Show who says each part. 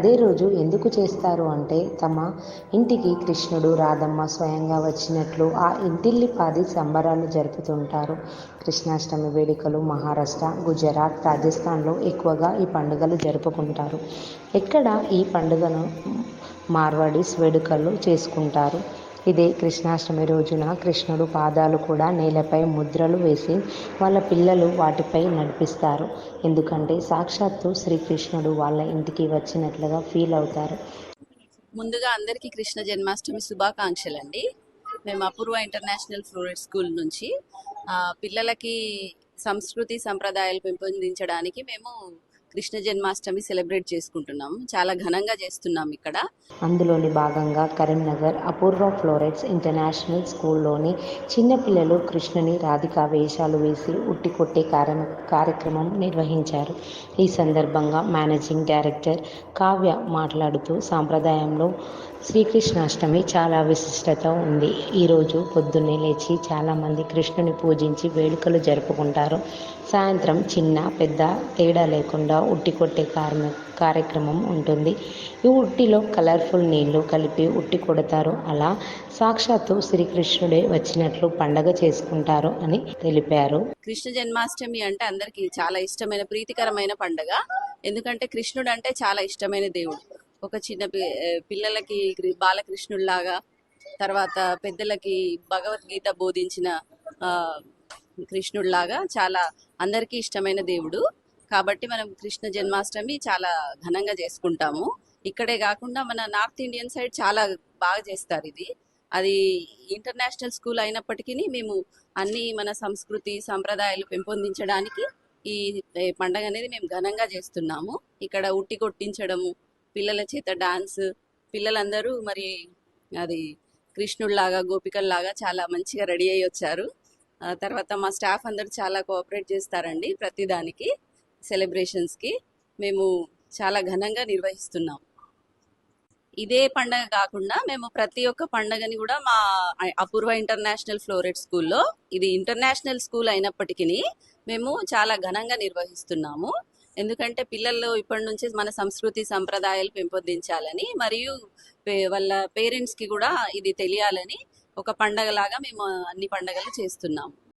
Speaker 1: అదే రోజు ఎందుకు చేస్తారు అంటే తమ ఇంటికి కృష్ణుడు రాధమ్మ స్వయంగా వచ్చినట్లు ఆ ఇంటిల్లిపాది సంబరాలు జరుపుతుంటారు. కృష్ణాష్టమి వేడుకలు మహారాష్ట్ర గుజరాత్ రాజస్థాన్లో ఎక్కువగా ఈ పండుగలు జరుపుకుంటారు. ఇక్కడ ఈ పండుగను మార్వాడీస్ వేడుకలు చేసుకుంటారు? ఇదే కృష్ణాష్టమి రోజున కృష్ణుడు పాదాలు కూడా నేలపై ముద్రలు వేసి వాళ్ళ పిల్లలు వాటిపై నడిపిస్తారు. ఎందుకంటే సాక్షాత్తు శ్రీకృష్ణుడు వాళ్ళ ఇంటికి వచ్చినట్లుగా ఫీల్ అవుతారు.
Speaker 2: ముందుగా అందరికీ కృష్ణ జన్మాష్టమి శుభాకాంక్షలు అండి మేము అపూర్వ ఇంటర్నేషనల్ ఫ్లోరెట్ స్కూల్ నుంచి పిల్లలకి సంస్కృతి సంప్రదాయాలు పెంపొందించడానికి మేము కృష్ణ జన్మాష్టమి సెలబ్రేట్ చేసుకుంటున్నాం చాలా ఘనంగా చేస్తున్నాం ఇక్కడ.
Speaker 1: అందులోని భాగంగా కరీంనగర్ అపూర్వ ఫ్లోరెట్స్ ఇంటర్నేషనల్ స్కూల్లోని చిన్నపిల్లలు కృష్ణుని రాధికా వేషాలు వేసి ఉట్టి కొట్టే కార్య కార్యక్రమం నిర్వహించారు. ఈ సందర్భంగా మేనేజింగ్ డైరెక్టర్ కావ్య మాట్లాడుతూ సాంప్రదాయంలో శ్రీకృష్ణాష్టమి చాలా విశిష్టత ఉంది. ఈరోజు పొద్దున్నే లేచి చాలామంది కృష్ణుని పూజించి వేడుకలు జరుపుకుంటారు. సాయంత్రం చిన్న పెద్ద తేడా లేకుండా ఉట్టి కొట్టే కార్మ కార్యక్రమం ఉంటుంది. ఈ ఉట్టిలో కలర్ఫుల్ నీళ్ళు కలిపి ఉట్టి కొడతారు. అలా సాక్షాత్తు శ్రీకృష్ణుడే వచ్చినట్లు పండగ చేసుకుంటారు అని తెలిపారు.
Speaker 2: కృష్ణ జన్మాష్టమి అంటే అందరికీ చాలా ఇష్టమైన ప్రీతికరమైన పండగ. ఎందుకంటే కృష్ణుడు అంటే చాలా ఇష్టమైన దేవుడు. ఒక చిన్న పిల్లలకి బాలకృష్ణుడిలాగా తర్వాత పెద్దలకి భగవద్గీత బోధించిన కృష్ణుడిలాగా చాలా అందరికీ ఇష్టమైన దేవుడు. కాబట్టి మనం కృష్ణ జన్మాష్టమి చాలా ఘనంగా చేసుకుంటాము. ఇక్కడే కాకుండా మన నార్త్ ఇండియన్ సైడ్ చాలా బాగా చేస్తారు ఇది. అది ఇంటర్నేషనల్ స్కూల్ అయినప్పటికీ మేము అన్ని మన సంస్కృతి సంప్రదాయాలు పెంపొందించడానికి ఈ పండగ అనేది మేము ఘనంగా చేస్తున్నాము. ఇక్కడ ఉట్టి కొట్టించడము పిల్లల చేత డాన్స్ పిల్లలందరూ మరి అది కృష్ణుడిలాగా గోపికల్లాగా చాలా మంచిగా రెడీ అయ్యి వచ్చారు. తర్వాత మా స్టాఫ్ అందరూ చాలా కోఆపరేట్ చేస్తారండి ప్రతిదానికి. సెలబ్రేషన్స్కి మేము చాలా ఘనంగా నిర్వహిస్తున్నాం. ఇదే పండగ కాకుండా మేము ప్రతి ఒక్క పండగని కూడా మా అపూర్వ ఇంటర్నేషనల్ ఫ్లోరెట్ స్కూల్లో ఇది ఇంటర్నేషనల్ స్కూల్ అయినప్పటికీ మేము చాలా ఘనంగా నిర్వహిస్తున్నాము. ఎందుకంటే పిల్లల్లో ఇప్పటి నుంచి మన సంస్కృతి సంప్రదాయాలు పెంపొందించాలని మరియు పే- వాళ్ళ పేరెంట్స్కి కూడా ఇది తెలియాలని ఒక పండగలాగా మేము అన్ని పండగలు చేస్తున్నాము.